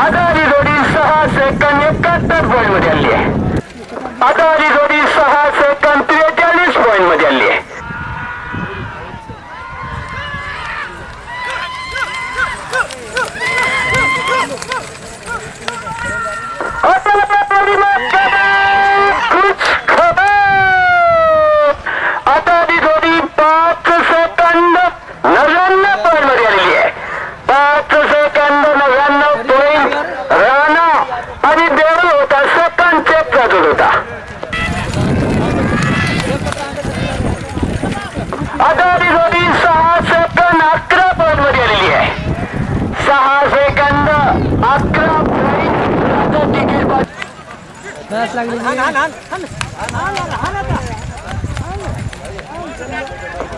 आता जोडी सहा सेकंद एकाहत्तर पॉईंटमध्ये आली आहे. आता जोडी सहा सेकंद त्रेचाळीस पॉईंटमध्ये आली आहे. आता सहा सेकंद अकरा पॉईंटमध्ये आलेली आहे. सहा सेकंद अकरा पॉईंट तिकीट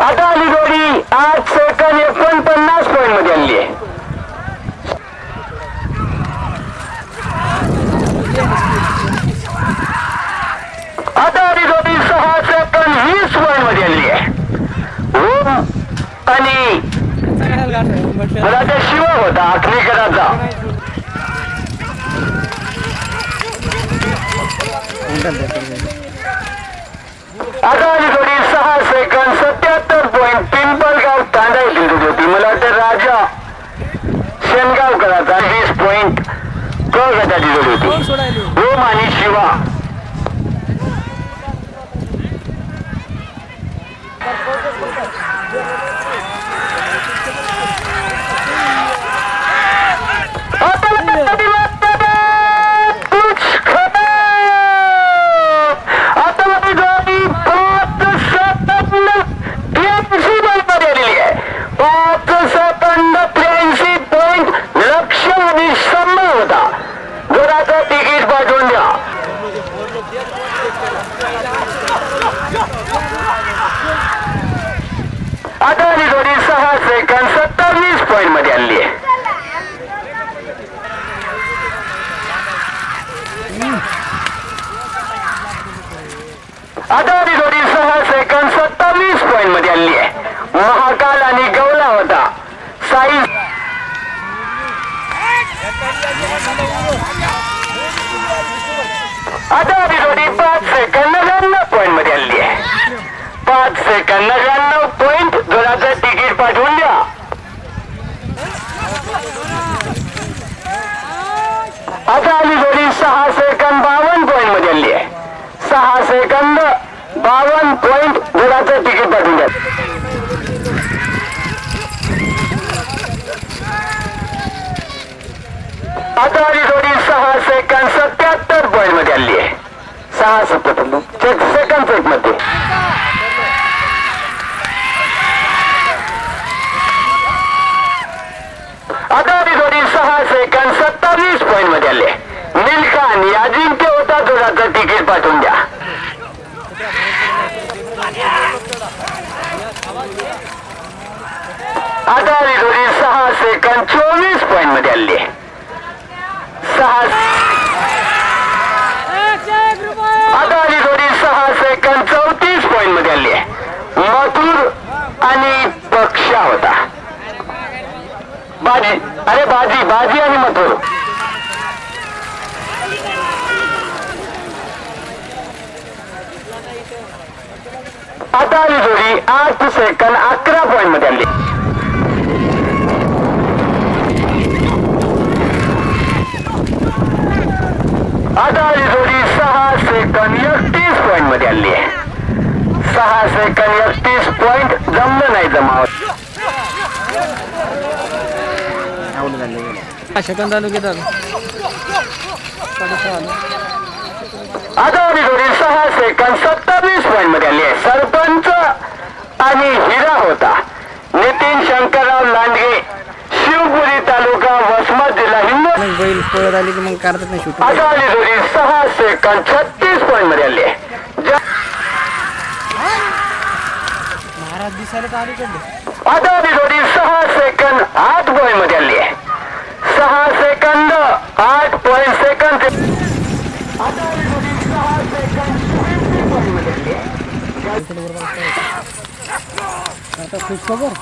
आता आली जोडी आठ सेकंद एकोणपन्नास पॉईंटमध्ये आली आहे आता आली जोडी सहा सेकंद वीस पॉईंटमध्ये आली आहे ओम आणि मला शिव होता अग्निकराचा आता आली जोडी सहा सेकंद सत्याहत्तर पॉईंट पिंपलगाव तांडा जिंकत होती मला वाटतं राजा शेनगावकराचा वीस पॉईंट क गटाची जोडी होती सोडायली ओम आणि शिवा कुछ खबर आता मध्ये जोडी पाच सेकंद त्र्याऐंशी पॉईंटमध्ये आलेली आहे पाच सेकंद त्र्याऐंशी पॉईंट लक्ष आणि शंभर होता जोराचं तिकीट पाठवून द्या आता आली जोडी सहा सेकंद सत्तावीस पॉईंटमध्ये आणली आहे. आता आली जोडी सहा सेकंद सत्तावीस पॉईंटमध्ये आणली आहे. महाकाल आणि गवला होता. साई आता आली जोडी पाच सेकंद नव्याण्णव पॉईंटमध्ये आली आहे. पाच सेकंद नव्याण्णव पॉईंट जोराचं तिकीट पाठवून द्या. आता आली जोडी सहा सेकंद बावन्न पॉईंटमध्ये आली आहे. सहा सेकंद बावन्न पॉईंट जोराचं तिकीट पाठवून द्या. आता आली जोडी सहा सेकंद सत्याहत्तर पॉईंटमध्ये आली आहे. सहा सत्याहत्तर सेकंड चेकमध्ये. आता आली जोडी सहा सेकंद सत्तावीस पॉईंटमध्ये आले. नीलकान या अजिंक्य होता जोराचं तिकीट पाठवून द्या. आता आली जोडी सहा सेकंद चोवीस पॉईंटमध्ये आले. सहा आता आली जोडी सहा सेकंद चौतीस पॉईंटमध्ये आली आहे मथुर आणि पक्षा होता बाजी अरे बाजी बाजी आणि मथुर. आता आली जोडी आठ सेकंद अकरा पॉईंटमध्ये आली आता आली जोडी सहा सेकंद एकतीस पॉईंटमध्ये आली आहे सहा सेकंद एकतीस पॉईंट जमलं नाही जमावत आलो आता आली जोडी सहा सेकंद सत्तावीस पॉईंटमध्ये आली आहे. सरपंच आणि हिरा होता. नितीन शंकरराव लांडगे शिवपुरी तालुका वसमत जिल्हा हिंगोली. मग बैल पळत आली की मग करतात नाही आता आली जोडी सहा सेकंद छत्तीस पॉईंटमध्ये आली आहे. महाराज दिसायला आली जोडी सहा सेकंद आठ पॉईंटमध्ये आली आहे सहा सेकंद आठ पॉईंट सेकंद आता आली जोडी सहा सेकंद 20 point मध्ये आली आहे. आता खुश खबर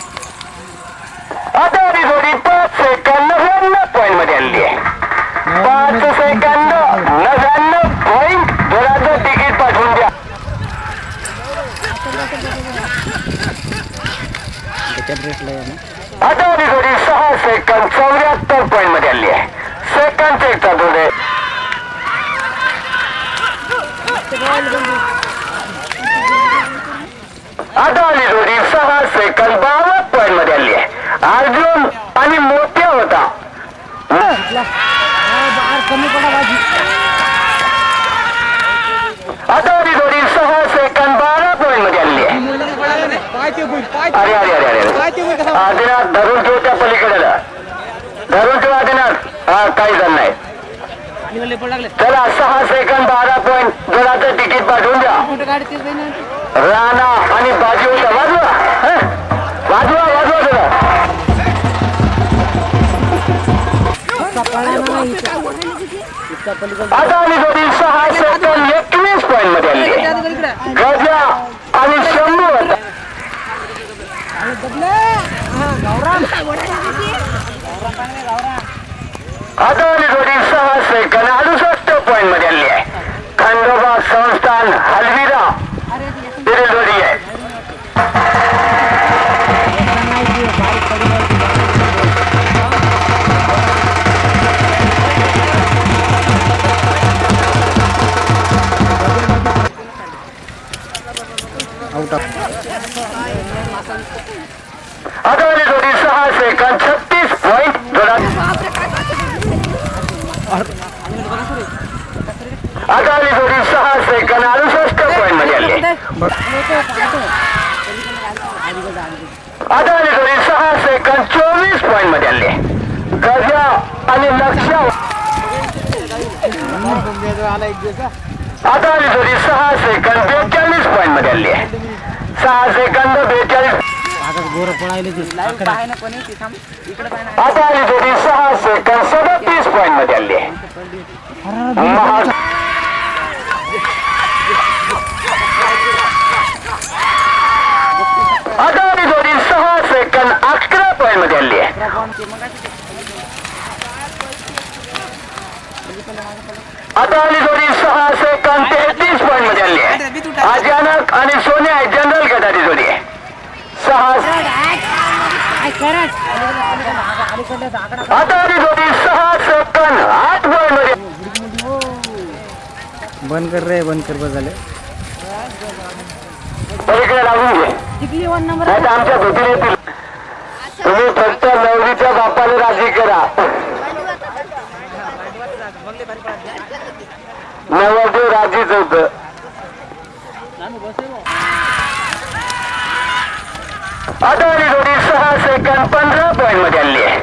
आता जोडी पाच सेकंद नव्याण्णव पॉईंटमध्ये आणली आहे. पाच सेकंद नव्याण्णव पॉईंट घराचं तिकीट पाठवून द्या त्याच्यात रेटला आहे ना आठवली जोडी सहा सेकंद चौऱ्याहत्तर पॉईंटमध्ये आली आहे सेकंड चेक चालू आहे आठवली जोडी सहा सेकंद बावन्न पॉईंटमध्ये आली आहे अर्जुन आणि मोठे होता. बाहेर कमी सहा सेकंद बारा पॉईंटमध्ये आली आहे. अरे अरे अरे अरे आदिनाथ धरून ठेव त्या पलीकडे धरून ठेव आदिनाथ. हा काही झालं नाही. चला सहा सेकंद बारा पॉईंट जोराचं तिकीट पाठवून द्या. राणा आणि बाजी होता वाजवा. वाजवा वाजवा जरा. सहा सेकंद एकवीस पॉईंटमध्ये आली गजा आणि शंभू आता आली जोडी सहा सेकंद अडुसष्ट पॉईंटमध्ये आली सहा सेकंद छत्तीस पॉईंट जोरात आता जोडी सहा सेकंद अडुसष्ट पॉईंटमध्ये आली आहे. जोडी सहा सेकंद चोवीस पॉईंटमध्ये आली गजा आणि लक्ष्य आला एक जोडी सहा सेकंद बेचाळीस पॉईंटमध्ये आली सहा सेकंद बेचाळीस आता गोरं पळायले सहा सेकंद सदतीस पॉईंटमध्ये आली. आहे महा- आता आली जोडी सहा सेकंद अकरा पॉईंटमध्ये आली. आहे आता आली जोडी सहा सेकंद तेहतीस पॉईंटमध्ये आली. आहे अचानक आणि सोन्या जनरल गटारी जोडी आहे सहा आता आली जोडी सहा सेकंद आठ पॉईंटमध्ये बंद कर रे बंद कर बस झाले. आमच्या भेटीला येतील तुम्ही फक्त नवरीच्या बापाला राजी करा. नवरदेव राजीच होत. अदानी जोडी सहा सेकंद पंधरा पॉईंटमध्ये आली आहे.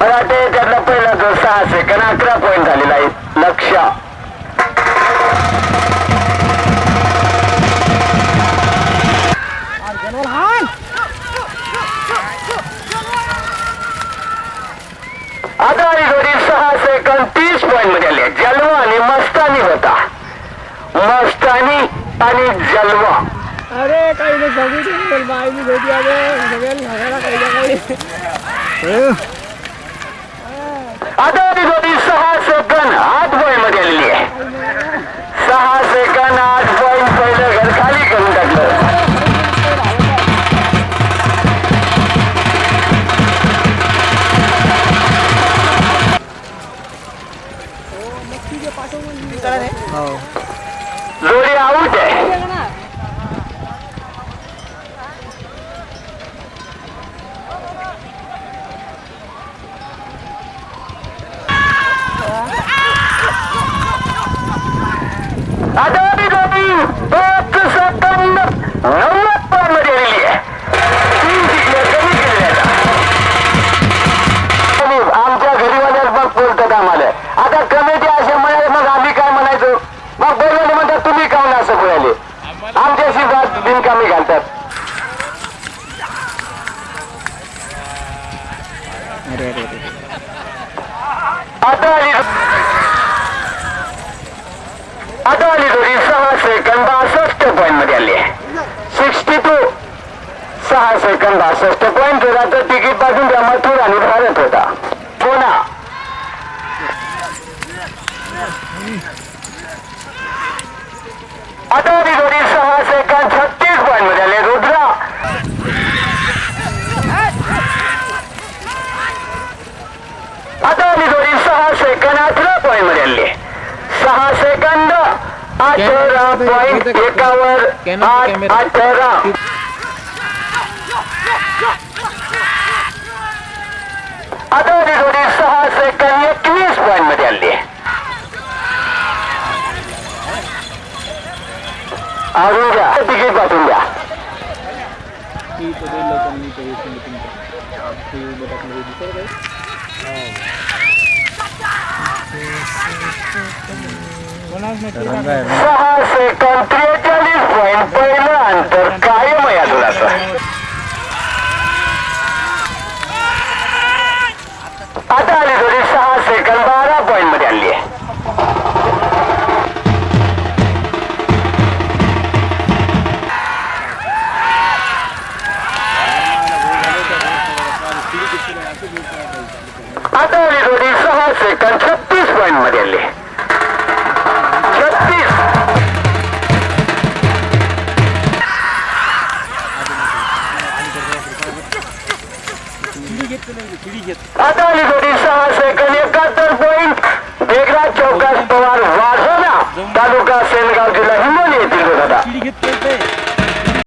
मराठे त्यातला पहिला जो सहा सेकंद अकरा पॉईंट झालेला आहे. लक्ष. सगळी बाई मी भेटी आले. सगळ्यांना काही आता आली जोडी सहा सेकंद आठमध्ये आलेली आहे. सहा सेकंद अदानी जोडी सहा सेकंद बासष्ट पॉईंटमध्ये आली आहे. सिक्स्टी टू सहा सेकंद बासष्ट पॉईंट होता तर तिकीटपासून मथुर आणि भारत होता. पुन्हा. अदानी जोडी अठरा पॉईंट एकावर आठ अठरा आता जोडी सहा सेकंद एकवीस पॉईंटमध्ये आली अजून द्या तिकीट पाठवून द्या सहा सेकंद त्रेचाळीस पॉईंट पहिलं अंतर कायम आहे